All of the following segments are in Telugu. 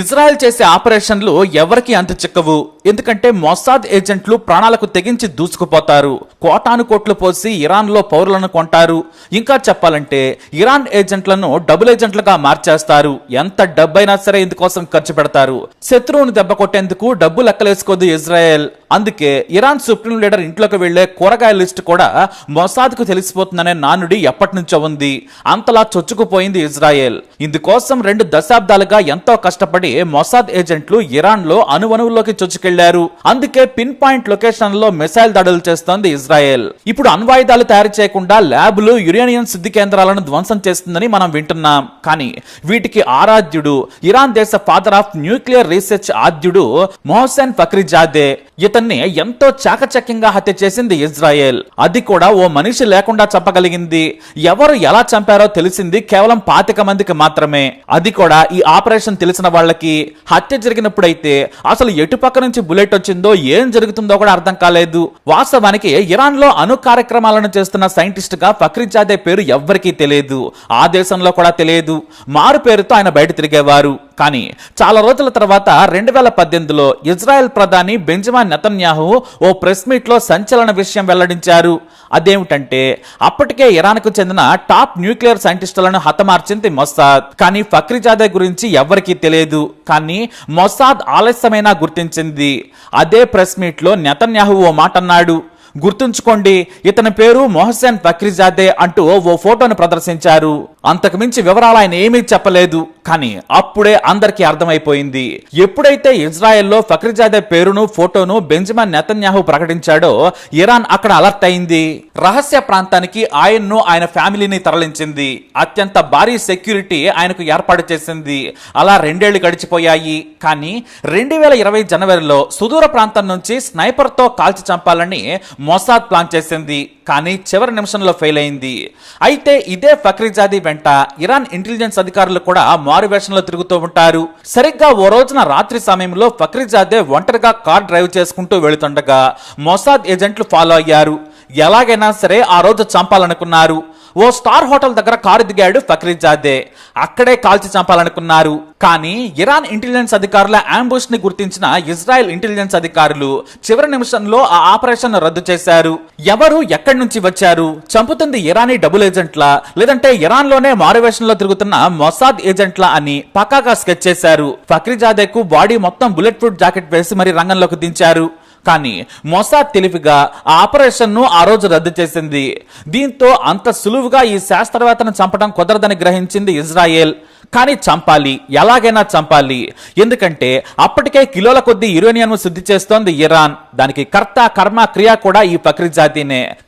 ఇజ్రాయెల్ చేసే ఆపరేషన్లు ఎవరికి అంత చిక్కవు. ఎందుకంటే మొసాద్ ఏజెంట్లు ప్రాణాలకు తెగించి దూసుకుపోతారు. కోటాను కోట్లు పోసి ఇరాన్లో పౌరులను కొంటారు. ఇంకా చెప్పాలంటే ఇరాన్ ఏజెంట్లను డబుల్ ఏజెంట్లుగా మార్చేస్తారు. ఎంత డబ్బైనా సరే ఇందుకోసం ఖర్చు పెడతారు. శత్రువును దెబ్బ కొట్టేందుకు డబ్బు లెక్కలేసుకోదు ఇజ్రాయెల్. అందుకే ఇరాన్ సుప్రీం లీడర్ ఇంట్లోకి వెళ్ళే కూరగాయల లిస్ట్ కూడా మొసాద్కు తెలిసిపోతుందనే నానుడి ఎప్పటి నుంచో ఉంది. అంతలా చొచ్చుకుపోయింది ఇజ్రాయెల్. ఇందుకోసం రెండు దశాబ్దాలుగా ఎంతో కష్టపడి మొసాద్ ఏజెంట్లు ఇరాన్లో అణువణువులోకి చొచ్చుకెళ్ళారు. అందుకే పిన్ పాయింట్ లొకేషన్లో మిసైల్ దాడులు చేస్తోంది ఇజ్రాయెల్. ఇప్పుడు అణ్వాయుధాలు తయారు చేయకుండా ల్యాబ్లు యురేనియం శుద్ధి కేంద్రాలను ధ్వంసం చేస్తుందని మనం వింటున్నాం. కానీ వీటికి ఆరాధ్యుడు ఇరాన్ దేశ ఫాదర్ ఆఫ్ న్యూక్లియర్ రీసెర్చ్ ఆద్యుడు మొహసెన్ ఫక్రిజాదే. ఇతన్ని ఎంతో చాకచక్యంగా హత్య చేసింది ఇజ్రాయెల్. అది కూడా ఓ మనిషి లేకుండా చంపగలిగింది. ఎవరు ఎలా చంపారో తెలిసింది కేవలం పాతిక మందికి మాత్రమే. అది కూడా ఈ ఆపరేషన్ తెలిసిన వాళ్ళకి. హత్య జరిగినప్పుడైతే అసలు ఎటుపక్క నుంచి బుల్లెట్ వచ్చిందో ఏం జరుగుతుందో కూడా అర్థం కాలేదు. వాస్తవానికి ఇరాన్లో అణు కార్యక్రమాలను చేస్తున్న సైంటిస్ట్గా ఫక్రిజాదే పేరు ఎవ్వరికీ తెలియదు. ఆ దేశంలో కూడా తెలియదు. మారు పేరుతో ఆయన బయట తిరిగేవారు. కానీ చాలా రోజుల తర్వాత రెండు వేల పద్దెనిమిదిలో ఇజ్రాయెల్ ప్రధాని బెంజమాన్ నెతన్యాహు ఓ ప్రెస్ మీట్లో సంచలన విషయం వెల్లడించారు. అదేమిటంటే అప్పటికే ఇరాన్కు చెందిన టాప్ న్యూక్లియర్ సైంటిస్టులను హతమార్చింది మొసాద్ కానీ ఫక్రిజాదే గురించి ఎవరికీ తెలియదు. కానీ మొసాద్ ఆలస్యమైనా గుర్తించింది. అదే ప్రెస్ మీట్లో నెతన్యాహు ఓ మాట అన్నాడు గుర్తుంచుకోండి ఇతని పేరు మొహసెన్ ఫక్రిజాదే అంటూ ఓ ఫోటోను ప్రదర్శించారు. అంతకుమించి వివరాలు ఆయన ఏమీ చెప్పలేదు కానీ అప్పుడే అందరికీ అర్థమైపోయింది. ఎప్పుడైతే ఇజ్రాయెల్లో ఫక్రిజాదే పేరును ఫోటోను బెంజమిన్ నెతన్యాహు ప్రకటించాడో ఇరాన్ అక్కడ అలర్ట్ అయింది. రహస్య ప్రాంతానికి ఆయన్ను ఆయన ఫ్యామిలీని తరలించింది. అత్యంత భారీ సెక్యూరిటీ ఆయనకు ఏర్పాటు చేసింది. అలా రెండేళ్ళు గడిచిపోయాయి. కానీ రెండు వేల ఇరవై జనవరిలో సుదూర ప్రాంతం నుంచి స్నైపర్తో కాల్చి చంపాలని మొసాద్ ప్లాన్ చేసింది కానీ చివరి నిమిషంలో ఫెయిల్ అయింది. అయితే ఇదే ఫక్రిజాది వెంట ఇరాన్ ఇంటెలిజెన్స్ అధికారులు కూడా మారు వేషంలో తిరుగుతూ ఉంటారు. సరిగ్గా ఓ రోజున రాత్రి సమయంలో ఫక్రిజాదే ఒంటరిగా కార్ డ్రైవ్ చేసుకుంటూ వెళుతుండగా మొసాద్ ఏజెంట్లు ఫాలో అయ్యారు. ఎలాగైనా సరే ఆ రోజు చంపాలనుకున్నారు. ఓ స్టార్ హోటల్ దగ్గర కారు దిగాడు ఫక్రీజాదే. అక్కడే కాల్చి చంపాలనుకున్నారు. కానీ ఇరాన్ ఇంటెలిజెన్స్ అధికారుల అంబుష్ని గుర్తించిన ఇజ్రాయెల్ ఇంటెలిజెన్స్ అధికారులు చివరి నిమిషంలో ఆ ఆపరేషన్ రద్దు చేశారు. ఎవరు ఎక్కడి నుంచి వచ్చారు? చంపుతుంది ఇరానీ డబుల్ ఏజెంట్లా? లేదంటే ఇరాన్లోనే మారువేషంలో తిరుగుతున్న మొసాద్ ఏజెంట్లా అని పక్కాగా స్కెచ్ చేశారు. ఫక్రీజాదేకు బాడీ మొత్తం బుల్లెట్ ప్రూఫ్ జాకెట్ వేసి మరి రంగంలోకి దించారు. కానీ మొసాద్ తెలివిగా ఆ ఆపరేషన్ను ఆ రోజు రద్దు చేసింది. దీంతో అంత సులువుగా ఈ శాస్త్రవేత్తను చంపడం కుదరదని గ్రహించింది ఇజ్రాయెల్. కానీ చంపాలి. ఎలాగైనా చంపాలి. ఎందుకంటే అప్పటికే కిలోల కొద్ది యురేనియంను శుద్ధి చేస్తోంది ఇరాన్. దానికి కర్త కర్మ క్రియ కూడా ఈ ప్రకృతి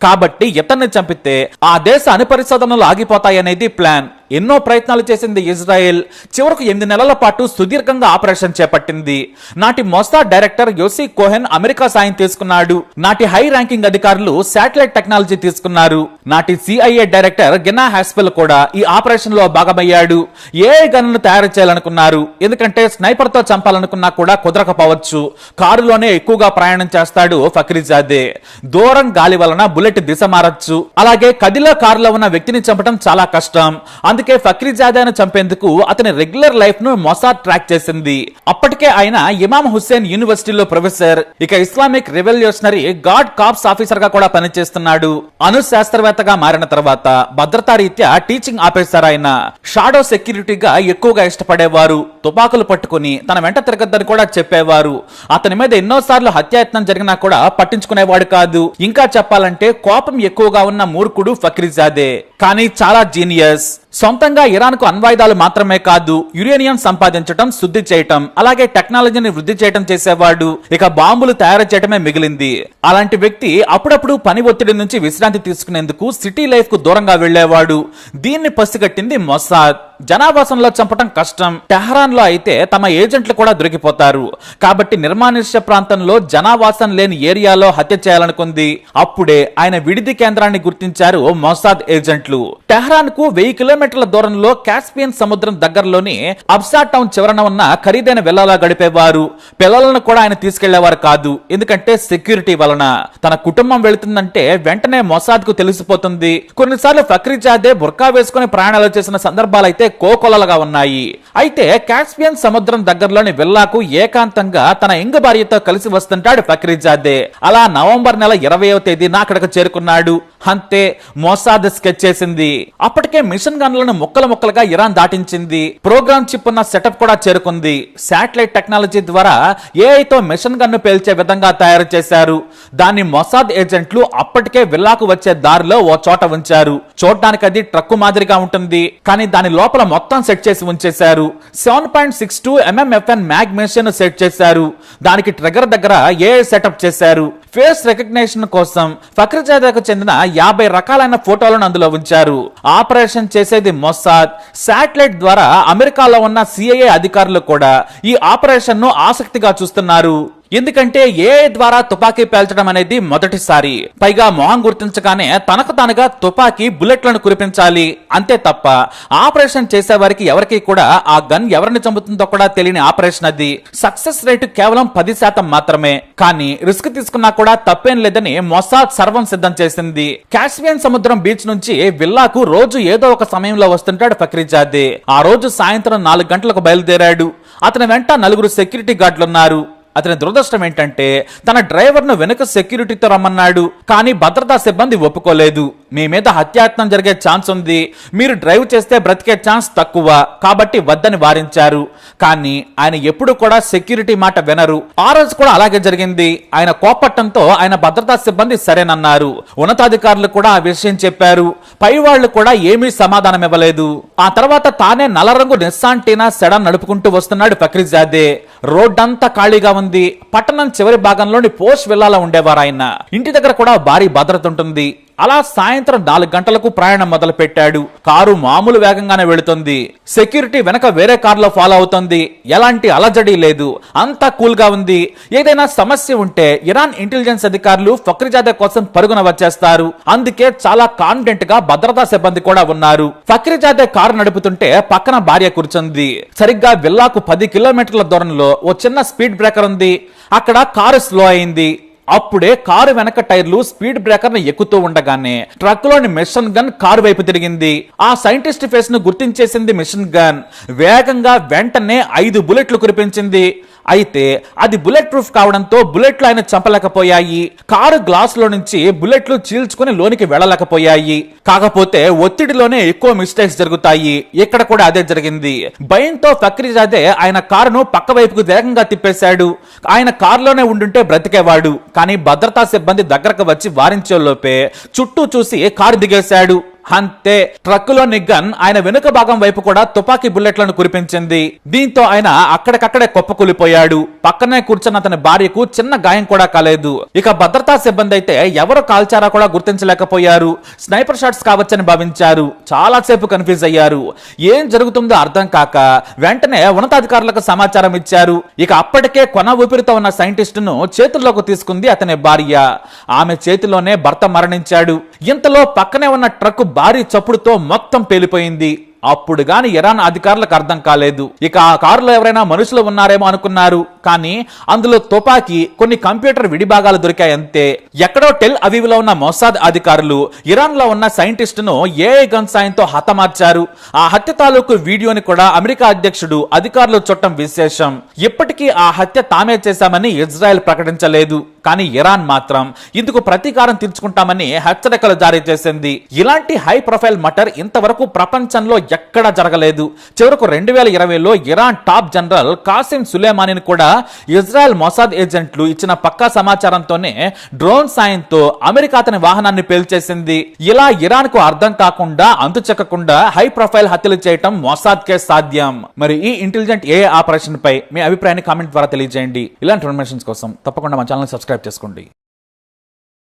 కాబట్టి ఇతన్ని చంపితే ఆ దేశ అనుపరిశోధనలు ఆగిపోతాయనేది ప్లాన్. ఎన్నో ప్రయత్నాలు చేసింది ఇజ్రాయెల్. చివరకు ఎనిమిది నెలల పాటు సుదీర్ఘంగా ఆపరేషన్ చేపట్టింది. నాటి Mossad director Yossi Cohen America సాయం తీసుకున్నాడు. నాటి హై ర్యాంకింగ్ అధికారులు శాటిలైట్ టెక్నాలజీ తీసుకున్నారు. నాటి సిఐఏ డైరెక్టర్ గిన్నా హాస్పెల్ కూడా ఈ ఆపరేషన్లో భాగమయ్యాడు. ఏ గన్ను తయారు చేయాలనుకున్నారు. ఎందుకంటే స్నైపర్తో చంపాలనుకున్నా కూడా కుదరకపోవచ్చు. కారులోనే ఎక్కువగా ప్రయాణం చేస్తాడు ఫక్రీజాదే. దూరం గాలి వలన బుల్లెట్ దిశ మారచ్చు. అలాగే కదిలో కారులో ఉన్న వ్యక్తిని చంపడం చాలా కష్టం. అందుకే ఫక్రీజాదాను చంపేందుకు అతని రెగ్యులర్ లైఫ్ను మొసాద్ ట్రాక్ చేసింది. అప్పటికే ఆయన ఇమాం హుస్సేన్ యూనివర్సిటీలో ప్రొఫెసర్. ఇక ఇస్లామిక్ రెవల్యూషనరీ గాడ్ కాప్స్ ఆఫీసర్గా కూడా పనిచేస్తున్నాడు. అను శాస్త్రవేత్తగా మారిన తర్వాత భద్రతా రీత్యా టీచింగ్ ఆపేశారు ఆయన షాడో సెక్యూరిటీగా ఎక్కువగా ఇష్టపడేవారు. తుపాకులు పట్టుకుని తన వెంట తిరగద్దని కూడా చెప్పేవారు. అతని మీద ఎన్నోసార్లు హత్యాయత్నం జరిగినా కూడా పట్టించుకునేవాడు కాదు. ఇంకా చెప్పాలంటే కోపం ఎక్కువగా ఉన్న మూర్ఖుడు ఫక్రీజాదే కానీ చాలా జీనియస్. సొంతంగా ఇరాన్కు అణ్వాయుధాలు మాత్రమే కాదు యురేనియం సంపాదించటం శుద్ధి చేయటం అలాగే టెక్నాలజీని వృద్ధి చేయటం చేసేవాడు. ఇక బాంబులు తయారు చేయటమే మిగిలింది. అలాంటి వ్యక్తి అప్పుడప్పుడు పని ఒత్తిడి నుంచి విశ్రాంతి తీసుకునేందుకు సిటీ లైఫ్కు దూరంగా వెళ్ళేవాడు దీన్ని పసిగట్టింది మొసాద్. జనావాసంలో చంపటం కష్టం. టెహరాన్లో అయితే తమ ఏజెంట్లు కూడా దొరికిపోతారు. కాబట్టి నిర్మానుష్య ప్రాంతంలో జనావాసం లేని ఏరియాలో హత్య చేయాలనుకుంది. అప్పుడే ఆయన విడిది కేంద్రాన్ని గుర్తించారు మొసాద్ ఏజెంట్లు. టెహరాన్కు వెయ్యి కిలోమీటర్ల దూరంలో కాస్పియన్ సముద్రం దగ్గరలోని అబ్సా టౌన్ చివరన ఉన్న ఖరీదైన విల్లాలా గడిపేవారు. పిల్లలను కూడా ఆయన తీసుకెళ్ళేవారు కాదు. ఎందుకంటే సెక్యూరిటీ వలన. తన కుటుంబం వెళుతుందంటే వెంటనే మొసాద్కు తెలిసిపోతుంది. కొన్నిసార్లు ఫక్రీజాదే బుర్కా వేసుకుని ప్రయాణాలు చేసిన సందర్భాలైతే కోకొలలుగా ఉన్నాయి. అయితే కాస్పియన్ సముద్రం దగ్గరలోని విల్లాకు ఏకాంతంగా తన ఇంగ భార్యతో కలిసి వస్తుంటాడు ఫక్రీజాదే. అలా నవంబర్ నెల ఇరవయవ తేదీన అక్కడికి చేరుకున్నాడు. అంతే మోసాద్ స్కెచ్ చేసింది. అప్పటికే మిషన్ గన్లను ముక్కలు ముక్కలుగా ఇరాన్ దాటించింది. ప్రోగ్రామ్ చిప్ ఉన్న సెటప్ కూడా చేరుకుంది. శాటిలైట్ టెక్నాలజీ ద్వారా ఏఐతో మిషన్ గన్ను పేల్చే విధంగా తయారు చేశారు. దాన్ని మొసాద్ ఏజెంట్లు అప్పటికే విల్లాకు వచ్చే దారిలో ఓ చోట ఉంచారు. చూడడానికి అది ట్రక్కు మాదిరిగా ఉంటుంది. కానీ దాని లోపల మొత్తం సెట్ చేసి ఉంచేశారు. Seven point six two MMFN mag machine set చేశారు. దానికి ట్రిగర్ దగ్గర ఏఐ సెటప్ చేశారు. ఫేస్ రికగ్నేషన్ కోసం ఫక్రజాదాకు చెందిన యాభై రకాలైన ఫోటోలను అందులో ఉంచారు. ఆపరేషన్ చేసేది మొసాద్. శాటిలైట్ ద్వారా అమెరికాలో ఉన్న సిఐఏ అధికారులు కూడా ఈ ఆపరేషన్ను ఆసక్తిగా చూస్తున్నారు. ఎందుకంటే ఏ ద్వారా తుపాకీ పేల్చడం అనేది మొదటిసారి. పైగా మొహం గుర్తించగానే తనకు తానుగా తుపాకీ బుల్లెట్లను కురిపించాలి. అంతే తప్ప ఆపరేషన్ చేసే వారికి ఎవరికి కూడా ఆ గన్ ఎవరిని చంపుతుందో కూడా తెలియని ఆపరేషన్ అది. సక్సెస్ రేటు కేవలం పది శాతం మాత్రమే. కానీ రిస్క్ తీసుకున్నా కూడా తప్పేం లేదని మొసాద్ సర్వం సిద్ధం చేసింది. కాశ్మీర్ సముద్రం బీచ్ నుంచి విల్లాకు రోజు ఏదో ఒక సమయంలో వస్తుంటాడు ఫక్రీజాదే. ఆ రోజు సాయంత్రం నాలుగు గంటలకు బయలుదేరాడు. అతని వెంట నలుగురు సెక్యూరిటీ గార్డులున్నారు. అతని దురదృష్టం ఏంటంటే తన డ్రైవర్ను వెనుక సెక్యూరిటీతో రమ్మన్నాడు కానీ భద్రతా సిబ్బంది ఒప్పుకోలేదు. మీ మీద హత్యాయత్నం జరిగే ఛాన్స్ ఉంది. మీరు డ్రైవ్ చేస్తే బ్రతికే ఛాన్స్ తక్కువ. కాబట్టి వద్దని వారించారు. కానీ ఆయన ఎప్పుడు కూడా సెక్యూరిటీ మాట వినరు. ఆ రోజు కూడా అలాగే జరిగింది. ఆయన కోపట్టంతో ఆయన భద్రతా సిబ్బంది సరేనన్నారు. ఉన్నతాధికారులు కూడా ఆ విషయం చెప్పారు. పై వాళ్ళు కూడా ఏమీ సమాధానం ఇవ్వలేదు. ఆ తర్వాత తానే నల్లరంగు నిస్సాంటీనా సెడాన్ నడుపుకుంటూ వస్తున్నాడు ఫక్రిజాదే. రోడ్డంతా ఖాళీగా ఉంది. పట్టణం చివరి భాగంలోని పోస్ట్ విల్లాలో ఉండేవారు ఆయన. ఇంటి దగ్గర కూడా భారీ భద్రత ఉంటుంది. అలా సాయంత్రం నాలుగు గంటలకు ప్రయాణం మొదలుపెట్టాడు. కారు మామూలు వేగంగానే వెళుతుంది. సెక్యూరిటీ వెనక వేరే కారులో ఫాలో అవుతుంది. ఎలాంటి అలజడి లేదు. అంతా కూల్గా ఉంది. ఏదైనా సమస్య ఉంటే ఇరాన్ ఇంటెలిజెన్స్ అధికారులు ఫక్రిజాదే కోసం పరుగున వచ్చేస్తారు. అందుకే చాలా కాన్ఫిడెంట్గా భద్రతా సిబ్బంది కూడా ఉన్నారు. ఫక్రిజాదే కారు నడుపుతుంటే పక్కన భార్య కూర్చుంది. సరిగ్గా విల్లాకు పది కిలోమీటర్ల దూరంలో ఓ చిన్న స్పీడ్ బ్రేకర్ ఉంది. అక్కడ కారు స్లో అయింది. అప్పుడే కారు వెనక టైర్లు స్పీడ్ బ్రేకర్ను ఎక్కుతూ ఉండగానే ట్రక్లోని మిషన్ గన్ కారు వైపు తిరిగింది. ఆ సైంటిస్ట్ ఫేస్ను గుర్తించేసింది మిషన్ గన్. వేగంగా వెంటనే ఐదు బుల్లెట్లు కురిపించింది. అయితే అది బుల్లెట్ ప్రూఫ్ కావడంతో బుల్లెట్లు ఆయన చంపలేకపోయాయి. కారు గ్లాస్లో నుంచి బుల్లెట్లు చీల్చుకుని లోనికి వెళ్ళలేకపోయాయి. కాకపోతే ఒత్తిడిలోనే ఎక్కువ మిస్టేక్స్ జరుగుతాయి. ఇక్కడ కూడా అదే జరిగింది. భయంతో ఫక్రీజాదే ఆయన కారును పక్క వైపుకు వేగంగా తిప్పేశాడు. ఆయన కారులోనే ఉండుంటే బ్రతికేవాడు. కానీ భద్రతా సిబ్బంది దగ్గరకు వచ్చి వారించే లోపే చుట్టూ చూసి కారు దిగేశాడు. అంతే ట్రక్కులోని గన్ ఆయన వెనుక భాగం వైపు కూడా తుపాకీ బుల్లెట్లను కురిపించింది. దీంతో ఆయన అక్కడికక్కడే కుప్పకూలిపోయాడు. పక్కనే కూర్చున్న అతని భార్యకు చిన్న గాయం కూడా కాలేదు. ఇక భద్రతా సిబ్బంది అయితే ఎవరు కాల్చారా కూడా గుర్తించలేకపోయారు. స్నైపర్ షాట్స్ కావచ్చని భావించారు. చాలా సేపు కన్ఫ్యూజ్ అయ్యారు. ఏం జరుగుతుందో అర్థం కాక వెంటనే ఉన్నతాధికారులకు సమాచారం ఇచ్చారు. ఇక అప్పటికే కొన ఊపిరితో ఉన్న సైంటిస్ట్ను చేతుల్లోకి తీసుకుంది అతని భార్య. ఆమె చేతిలోనే భర్త మరణించాడు. ఇంతలో పక్కనే ఉన్న ట్రక్ భారీ చప్పుడుతో మొత్తం పేలిపోయింది. అప్పుడు గాని ఇరాన్ అధికారులకు అర్థం కాలేదు. ఇక ఆ కారులో ఎవరైనా మనుషులు ఉన్నారేమో అనుకున్నారు. కానీ అందులో తుపాకీ కొన్ని కంప్యూటర్ విడిభాగాలు దొరికాయంతే ఎక్కడో టెల్ అవీవ్లో ఉన్న మొసాద్ అధికారులు ఇరాన్లో ఉన్న సైంటిస్ట్ను ఏఐ గన్ సాయంతో హతమార్చారు. ఆ హత్య తాలూకు వీడియోని కూడా అమెరికా అధ్యక్షుడు అధికారులు చుట్టం విశేషం. ఇప్పటికీ ఆ హత్య తామే చేశామని ఇజ్రాయెల్ ప్రకటించలేదు. కానీ ఇరాన్ మాత్రం ఇందుకు ప్రతీకారం తీర్చుకుంటామని హెచ్చరికలు జారీ చేసింది. ఇలాంటి హై ప్రొఫైల్ మటర్ ఇంతవరకు ప్రపంచంలో ఎక్కడా జరగలేదు. చివరకు రెండు వేల ఇరవైలో ఇరాన్ టాప్ జనరల్ కాసిం సులేమానిని కూడా ఇజ్రాయెల్ మొసాద్ ఏజెంట్లు ఇచ్చిన పక్కా సమాచారంతోనే డ్రోన్ సాయంతో అమెరికా అతని వాహనాన్ని పేల్చేసింది. ఇలా ఇరాన్కు అర్థం కాకుండా అంతు చెక్కకుండా హై ప్రొఫైల్ హత్యలు చేయటం మొసాద్ కే సాధ్యం. మరి ఈ ఇంటెలిజెంట్ ఏ ఆపరేషన్ పై మీ అభిప్రాయాన్ని కామెంట్ ద్వారా తెలియజేయండి. ఇలాంటి ఇన్ఫర్మేషన్స్ కోసం తప్పకుండా మా ఛానల్ సబ్స్క్రైబ్ చేసుకోండి.